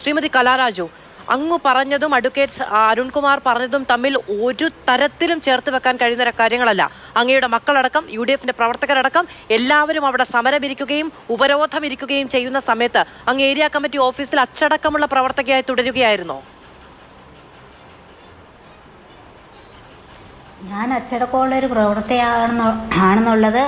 ശ്രീമതി കലാരാജു അങ്ങ് പറഞ്ഞതും അഡ്വക്കേറ്റ് അരുൺകുമാർ പറഞ്ഞതും തമ്മിൽ ഒരു തരത്തിലും ചേർത്ത് വെക്കാൻ കഴിയുന്ന കാര്യങ്ങളല്ല. അങ്ങയുടെ മക്കളടക്കം യു ഡി എഫിന്റെ പ്രവർത്തകരടക്കം എല്ലാവരും അവിടെ സമരമിരിക്കുകയും ഉപരോധം ഇരിക്കുകയും ചെയ്യുന്ന സമയത്ത് അങ്ങ് ഏരിയ കമ്മിറ്റി ഓഫീസിൽ അച്ചടക്കമുള്ള പ്രവർത്തകയായി തുടരുകയായിരുന്നോ. ഞാൻ അച്ചടക്കമുള്ള ഒരു പ്രവൃത്തിയാണെന്നോ ആണെന്നുള്ളത്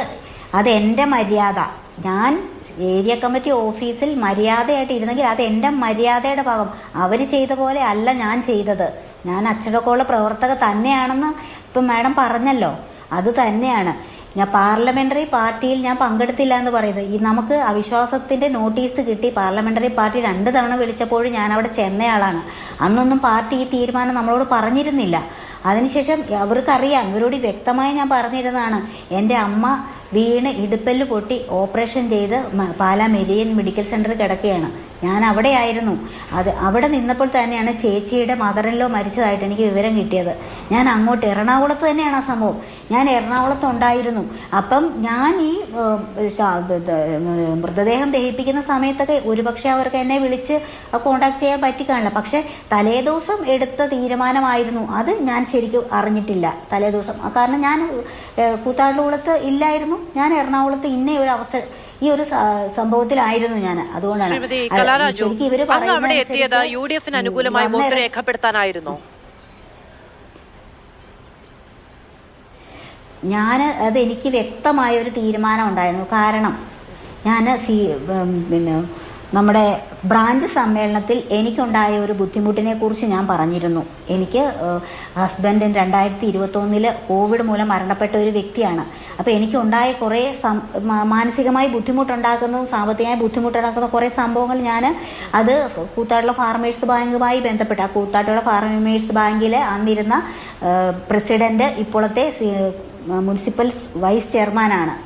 അത് എന്റെ മര്യാദ. ഞാൻ ഏരിയ കമ്മിറ്റി ഓഫീസിൽ മര്യാദയായിട്ട് ഇരുന്നെങ്കിൽ അത് എന്റെ മര്യാദയുടെ ഭാഗം. അവർ ചെയ്ത പോലെ അല്ല ഞാൻ ചെയ്തത്. ഞാൻ അച്ചടക്കമുള്ള പ്രവർത്തക തന്നെയാണെന്ന് ഇപ്പം മാഡം പറഞ്ഞല്ലോ. അത് തന്നെയാണ്. ഞാൻ പാർലമെന്ററി പാർട്ടിയിൽ ഞാൻ പങ്കെടുത്തില്ല എന്ന് പറയുന്നത്. ഈ നമുക്ക് അവിശ്വാസത്തിന്റെ നോട്ടീസ് കിട്ടി. പാർലമെന്ററി പാർട്ടി രണ്ട് തവണ വിളിച്ചപ്പോഴും ഞാൻ അവിടെ ചെന്നയാളാണ് അന്നൊന്നും പാർട്ടി ഈ തീരുമാനം നമ്മളോട് പറഞ്ഞിരുന്നില്ല. അതിനുശേഷം അവർക്കറിയാം. ഇവരോട് വ്യക്തമായി ഞാൻ പറഞ്ഞിരുന്നതാണ്. എന്റെ അമ്മ വീണ് ഇടുപ്പല്ല് പൊട്ടി ഓപ്പറേഷൻ ചെയ്ത് പാലാ മെരിയൻ മെഡിക്കൽ സെന്ററിൽ കിടക്കുകയാണ്. ഞാൻ അവിടെ ആയിരുന്നു അത് അവിടെ നിന്നപ്പോൾ തന്നെയാണ് ചേച്ചിയുടെ മദറിലോ മരിച്ചതായിട്ട് എനിക്ക് വിവരം കിട്ടിയത്. ഞാൻ അങ്ങോട്ട് എറണാകുളത്ത് തന്നെയാണ് ആ സംഭവം. ഞാൻ എറണാകുളത്ത് ഉണ്ടായിരുന്നു. അപ്പം ഞാൻ ഈ മൃതദേഹം ദഹിപ്പിക്കുന്ന സമയത്തൊക്കെ ഒരുപക്ഷെ അവർക്ക് എന്നെ വിളിച്ച് കോണ്ടാക്ട് ചെയ്യാൻ പറ്റിക്കാണില്ല. പക്ഷെ തലേദിവസം എടുത്ത തീരുമാനമായിരുന്നു. അത് ഞാൻ ശരിക്കും അറിഞ്ഞിട്ടില്ല തലേദിവസം. കാരണം ഞാൻ കൂത്താട്ടുകുളത്ത് ഇല്ലായിരുന്നു. ഞാൻ എറണാകുളത്ത് ഇന്നേ ഒരു അവസരം ഈ ഒരു സംഭവത്തിലായിരുന്നു ഞാൻ. അതുകൊണ്ടാണ്. ശരിക്കും ഇവർ അവിടെ പറയുന്ന എത്തിയത് യു ഡി എഫിന് അനുകൂലമായി വോട്ട് രേഖപ്പെടുത്താനായിരുന്നു. ഞാൻ അത് എനിക്ക് വ്യക്തമായ ഒരു തീരുമാനം ഉണ്ടായിരുന്നു. കാരണം ഞാൻ സി പിന്നെ നമ്മുടെ ബ്രാഞ്ച് സമ്മേളനത്തിൽ എനിക്കുണ്ടായ ഒരു ബുദ്ധിമുട്ടിനെ കുറിച്ച് ഞാൻ പറഞ്ഞിരുന്നു. എനിക്ക് ഹസ്ബൻഡ് രണ്ടായിരത്തി ഇരുപത്തൊന്നിൽ കോവിഡ് മൂലം മരണപ്പെട്ട ഒരു വ്യക്തിയാണ്. അപ്പോൾ എനിക്കുണ്ടായ കുറേ മാനസികമായി ബുദ്ധിമുട്ടുണ്ടാക്കുന്നതും സാമ്പത്തികമായി ബുദ്ധിമുട്ടുണ്ടാക്കുന്ന കുറേ സംഭവങ്ങൾ ഞാൻ അത് കൂത്താട്ടുള്ള ഫാർമേഴ്സ് ബാങ്കുമായി ബന്ധപ്പെട്ട് ആ കൂത്താട്ടുള്ള ഫാർമേഴ്സ് ബാങ്കിൽ അന്നിരുന്ന പ്രസിഡന്റ് ഇപ്പോഴത്തെ മുനിസിപ്പൽ വൈസ് ചെയർമാനാണ്.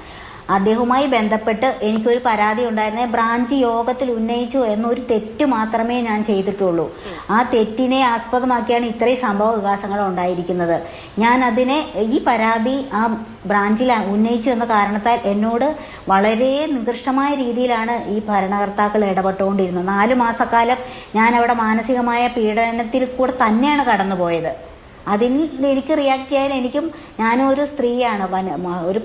അദ്ദേഹവുമായി ബന്ധപ്പെട്ട് എനിക്കൊരു പരാതി ഉണ്ടായിരുന്നേ. ബ്രാഞ്ച് യോഗത്തിൽ ഉന്നയിച്ചു എന്നൊരു തെറ്റ് മാത്രമേ ഞാൻ ചെയ്തിട്ടുള്ളൂ. ആ തെറ്റിനെ ആസ്പദമാക്കിയാണ് ഇത്രയും സംഭവ വികാസങ്ങൾ ഉണ്ടായിരിക്കുന്നത്. ഞാൻ അതിനെ ഈ പരാതി ആ ബ്രാഞ്ചിൽ ഉന്നയിച്ചു എന്ന കാരണത്താൽ എന്നോട് വളരെ നികൃഷ്ടമായ രീതിയിലാണ് ഈ ഭരണകർത്താക്കൾ ഇടപെട്ടുകൊണ്ടിരുന്നത്. നാല് മാസക്കാലം ഞാൻ അവിടെ മാനസികമായ പീഡനത്തിൽ കൂടെ തന്നെയാണ് കടന്നുപോയത്. അതിൽ എനിക്ക് റിയാക്ട് ചെയ്യാൻ എനിക്കും ഞാനും ഒരു സ്ത്രീയാണ് ഒരു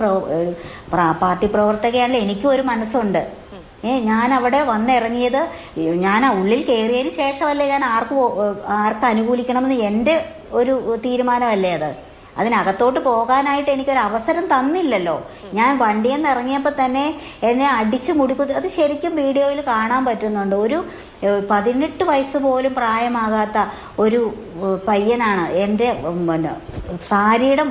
പാർട്ടി പ്രവർത്തകയാണ് എനിക്കും ഒരു മനസ്സുണ്ട്. ഏ ഞാൻ അവിടെ വന്നിറങ്ങിയത് ഞാൻ ഉള്ളിൽ കയറിയതിന് ശേഷമല്ലേ ഞാൻ ആർക്ക് ആർക്ക് അനുകൂലിക്കണമെന്ന് എന്റെ ഒരു തീരുമാനമല്ലേ അത്? അതിനകത്തോട്ട് പോകാനായിട്ട് എനിക്കൊരു അവസരം തന്നില്ലല്ലോ. ഞാൻ വണ്ടിയിൽ നിന്ന് ഇറങ്ങിയപ്പോൾ തന്നെ എന്നെ അടിച്ച് മുടിക്കുത്തി അത് ശരിക്കും വീഡിയോയിൽ കാണാൻ പറ്റുന്നുണ്ട്. ഒരു പതിനെട്ട് വയസ്സ് പോലും പ്രായമാകാത്ത ഒരു പയ്യനാണ് എന്റെ സാരിയുടെ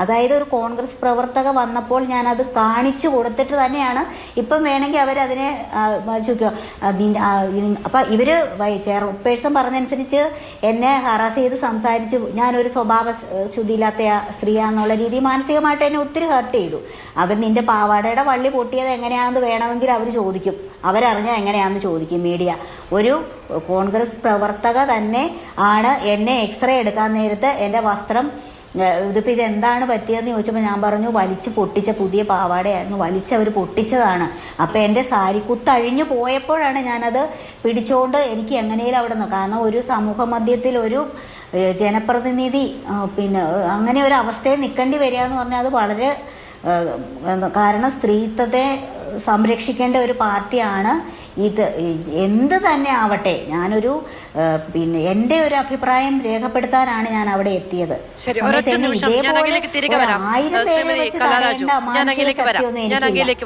അതായത് ഒരു കോൺഗ്രസ് പ്രവർത്തക വന്നപ്പോൾ ഞാനത് കാണിച്ചു കൊടുത്തിട്ട് തന്നെയാണ് ഇപ്പം വേണമെങ്കിൽ അവരതിനെ ഇത് അപ്പം ഇവർ ചെയർപേഴ്സൺ പറഞ്ഞനുസരിച്ച് എന്നെ ഹറാസ് ചെയ്ത് സംസാരിച്ച് ഞാനൊരു സ്വഭാവ ശുദ്ധി ശുദ്ധിയില്ലാത്ത സ്ത്രീയാണെന്നുള്ള രീതി മാനസികമായിട്ട് എന്നെ ഒത്തിരി ഹർട്ട് ചെയ്തു. അവർ നിന്റെ പാവാടയുടെ വള്ളി പൊട്ടിയത് എങ്ങനെയാണെന്ന് വേണമെങ്കിൽ അവർ ചോദിക്കും. അവരറിഞ്ഞത് എങ്ങനെയാണെന്ന് ചോദിക്കും മീഡിയ ഒരു കോൺഗ്രസ് പ്രവർത്തക തന്നെ ആണ് എന്നെ എക്സ്റേ എടുക്കാൻ നേരത്ത് എന്റെ വസ്ത്രം ഇതിപ്പോൾ ഇത് എന്താണ് പറ്റിയതെന്ന് ചോദിച്ചപ്പോൾ ഞാൻ പറഞ്ഞു വലിച്ച് പൊട്ടിച്ച പുതിയ പാവാടയായിരുന്നു. വലിച്ച് അവർ പൊട്ടിച്ചതാണ്. അപ്പോൾ എന്റെ സാരി കുത്തഴിഞ്ഞു പോയപ്പോഴാണ് ഞാനത് പിടിച്ചുകൊണ്ട് എനിക്ക് എങ്ങനെയും അവിടെ നിന്ന് കാരണം ഒരു സമൂഹ മധ്യത്തിൽ ഒരു ജനപ്രതിനിധി പിന്നെ അങ്ങനെ ഒരു അവസ്ഥയിൽ നിൽക്കേണ്ടി വരിക എന്ന് പറഞ്ഞാൽ അത് വളരെ കാരണം സ്ത്രീത്വത്തെ സംരക്ഷിക്കേണ്ട ഒരു പാർട്ടിയാണ് ഇത്. എന്ത് തന്നെ ആവട്ടെ ഞാനൊരു പിന്നെ എന്റെ ഒരു അഭിപ്രായം രേഖപ്പെടുത്താനാണ് ഞാൻ അവിടെ എത്തിയത്.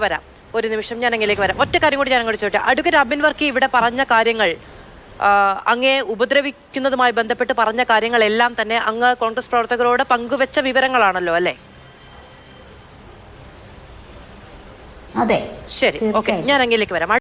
വരാം. ഒരു നിമിഷം ഞാൻ അങ്ങിലേക്ക് വരാം. ഒറ്റ കാര്യം കൂടി ഞാൻ അങ്ങോട്ട് ചോദിച്ചോട്ടെ അഡ്വക്കേറ്റ് അബിൻ വർക്കി ഇവിടെ പറഞ്ഞ കാര്യങ്ങൾ അങ്ങേ ഉപദ്രവിക്കുന്നതുമായി ബന്ധപ്പെട്ട് പറഞ്ഞ കാര്യങ്ങളെല്ലാം തന്നെ അങ്ങ് കോൺഗ്രസ് പ്രവർത്തകരോട് പങ്കുവെച്ച വിവരങ്ങളാണല്ലോ അല്ലേ? അതെ. ശരി. ഓക്കെ. ഞാൻ അങ്ങിലേക്ക് വരാം.